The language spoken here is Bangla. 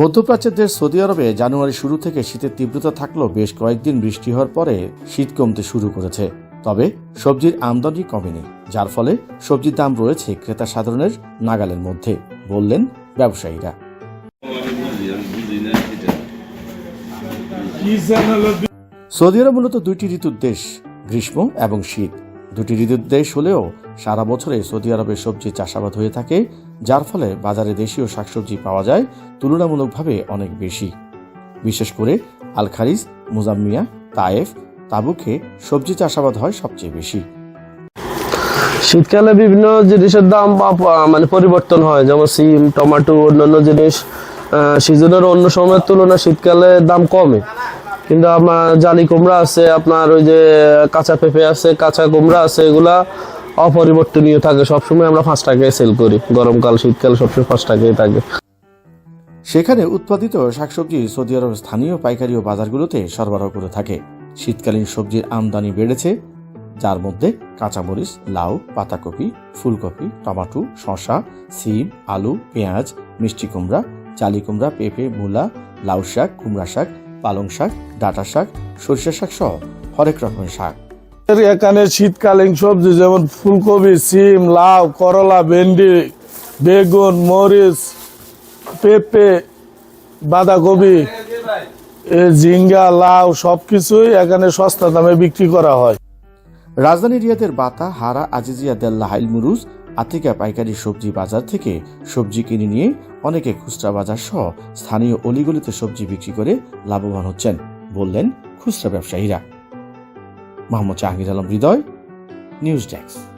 মধ্যপ্রাচ্যের দেশ সৌদি আরবে জানুয়ারি শুরু থেকে শীতের তীব্রতা থাকলেও বেশ কয়েকদিন বৃষ্টি হওয়ার পরে শীত কমতে শুরু করেছে। তবে সবজির আমদানি কমেনি, যার ফলে সবজির দাম রয়েছে ক্রেতা সাধারণের নাগালের মধ্যে, বললেন ব্যবসায়ীরা। সৌদি আরব মূলত দুইটি ঋতুর দেশ, গ্রীষ্ম এবং শীত। দুটি ঋতুর দেশ হলেও সারা বছরে সৌদি আরবে সবজি চাষাবাদ হয়ে থাকে, যার ফলে বাজারে দেশীয় শাকসবজি পাওয়া যায় তুলনামূলকভাবে অনেক বেশি। বিশেষ করে আল খারিজ মুজাম্মিয়া, তায়েফ, তাবুকে সবজি চাষাবাদ হয় সবচেয়ে বেশি। শীতকালে বিভিন্ন জিনিসের দাম আপ- মানে পরিবর্তন হয়, যেমন সিম, টমেটো, অন্যান্য জিনিস সিজনের অন্য সময়ের তুলনায় শীতকালে দাম কমে। কিন্তু আপনার জালি কুমড়া আছে, আপনার ওই যে কাঁচা পেঁপে আছে, কাঁচা কুমড়া আছে, এগুলা অপরিবর্তনীয় থাকে। সবসময় আমরা পাঁচ টাকায় সেল করি। গরমকাল, শীতকাল সবসময় পাঁচ টাকায় থাকে। সেখানে উৎপাদিত শাকসবজি সৌদি আরবের স্থানীয় পাইকারি ও বাজারগুলোতে সরবরাহ করে থাকে। শীতকালীন সবজির আমদানি বেড়েছে, যার মধ্যে কাঁচামরিচ, লাউ, পাতাকপি, ফুলকপি, টমাটো, শসা, সিম, আলু, পেঁয়াজ, মিষ্টি কুমড়া চালি কুমড়া, পেঁপে, মূলা, লাউ শাক, কুমড়া শাক পালং শাক ডাঁটা শাক সরিষা শাক সহ হরেক রকমের শাক। এর এখানে শীতকালীন সবজি যেমন ফুলকপি সিম লাউ করলা ভেন্ডি বেগুন মরিচ পেঁপে বাঁধাকপি ঝিঙ্গা লাউ সবকিছুই এখানে সস্তা দামে বিক্রি করা হয়। রাজধানী রিয়াদের বাতা হারা আজিজিয়া দেল্লা হাইল মুরুজ আতিকা পাইকারি সবজি বাজার থেকে সবজি কিনে নিয়ে অনেকে খুচরা বাজার সহ স্থানীয় অলিগলিতে সবজি বিক্রি করে লাভবান হচ্ছেন, বললেন খুচরা ব্যবসায়ীরা। Mohammad Jahangir Alam, Hridoy, news desk.